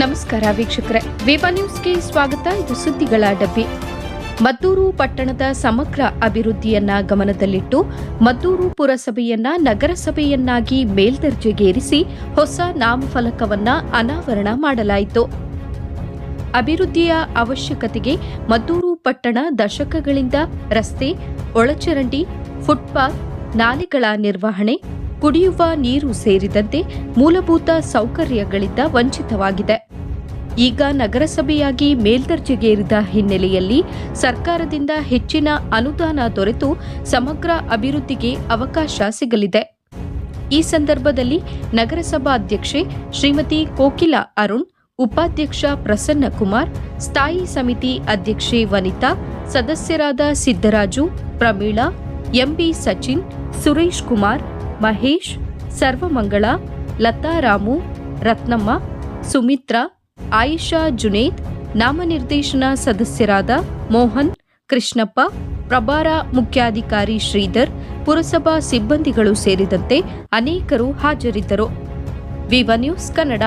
ನಮಸ್ಕಾರ ವೀಕ್ಷಕರೇ. ವಿವ ನ್ಯೂಸ್ಗೆ ಸ್ವಾಗತ. ಇದು ಸುದ್ದಿಗಳ ಡಬ್ಬಿ. ಮದ್ದೂರು ಪಟ್ಟಣದ ಸಮಗ್ರ ಅಭಿವೃದ್ಧಿಯನ್ನ ಗಮನದಲ್ಲಿಟ್ಟು ಮದ್ದೂರು ಪುರಸಭೆಯನ್ನ ನಗರಸಭೆಯನ್ನಾಗಿ ಮೇಲ್ದರ್ಜೆಗೇರಿಸಿ ಹೊಸ ನಾಮಫಲಕವನ್ನ ಅನಾವರಣ ಮಾಡಲಾಯಿತು. ಅಭಿವೃದ್ಧಿಯ ಅವಶ್ಯಕತೆಗೆ ಮದ್ದೂರು ಪಟ್ಟಣ ದಶಕಗಳಿಂದ ರಸ್ತೆ, ಒಳಚರಂಡಿ, ಫುಟ್ಪಾತ್, ನಾಲೆಗಳ ನಿರ್ವಹಣೆ, ಕುಡಿಯುವ ನೀರು ಸೇರಿದಂತೆ ಮೂಲಭೂತ ಸೌಕರ್ಯಗಳಿಂದ ವಂಚಿತವಾಗಿದೆ. ಈಗ ನಗರಸಭೆಯಾಗಿ ಮೇಲ್ದರ್ಜೆಗೇರಿದ ಹಿನ್ನೆಲೆಯಲ್ಲಿ ಸರ್ಕಾರದಿಂದ ಹೆಚ್ಚಿನ ಅನುದಾನ ದೊರೆತು ಸಮಗ್ರ ಅಭಿವೃದ್ಧಿಗೆ ಅವಕಾಶ ಸಿಗಲಿದೆ. ಈ ಸಂದರ್ಭದಲ್ಲಿ ನಗರಸಭಾಧ್ಯಕ್ಷೆ ಶ್ರೀಮತಿ ಕೋಕಿಲಾ ಅರುಣ್, ಉಪಾಧ್ಯಕ್ಷ ಪ್ರಸನ್ನ ಕುಮಾರ್ ಸ್ಥಾಯಿ ಸಮಿತಿ ಅಧ್ಯಕ್ಷೆ ವನಿತಾ, ಸದಸ್ಯರಾದ ಸಿದ್ದರಾಜು, ಪ್ರಮೀಳಾ, ಎಂಬಿ ಸಚಿನ್, ಸುರೇಶ್ ಕುಮಾರ್, ಮಹೇಶ್, ಸರ್ವಮಂಗಳ ಲತಾ ರಾಮು ರತ್ನಮ್ಮ, ಸುಮಿತ್ರಾ ಆಯಿಷಾ ಜುನೇದ್, ನಾಮನಿರ್ದೇಶನ ಸದಸ್ಯರಾದ ಮೋಹನ್, ಕೃಷ್ಣಪ್ಪ, ಪ್ರಭಾರ ಮುಖ್ಯಾಧಿಕಾರಿ ಶ್ರೀಧರ್, ಪುರಸಭಾ ಸಿಬ್ಬಂದಿಗಳು ಸೇರಿದಂತೆ ಅನೇಕರು ಹಾಜರಿದ್ದರು. Viva news Kannada.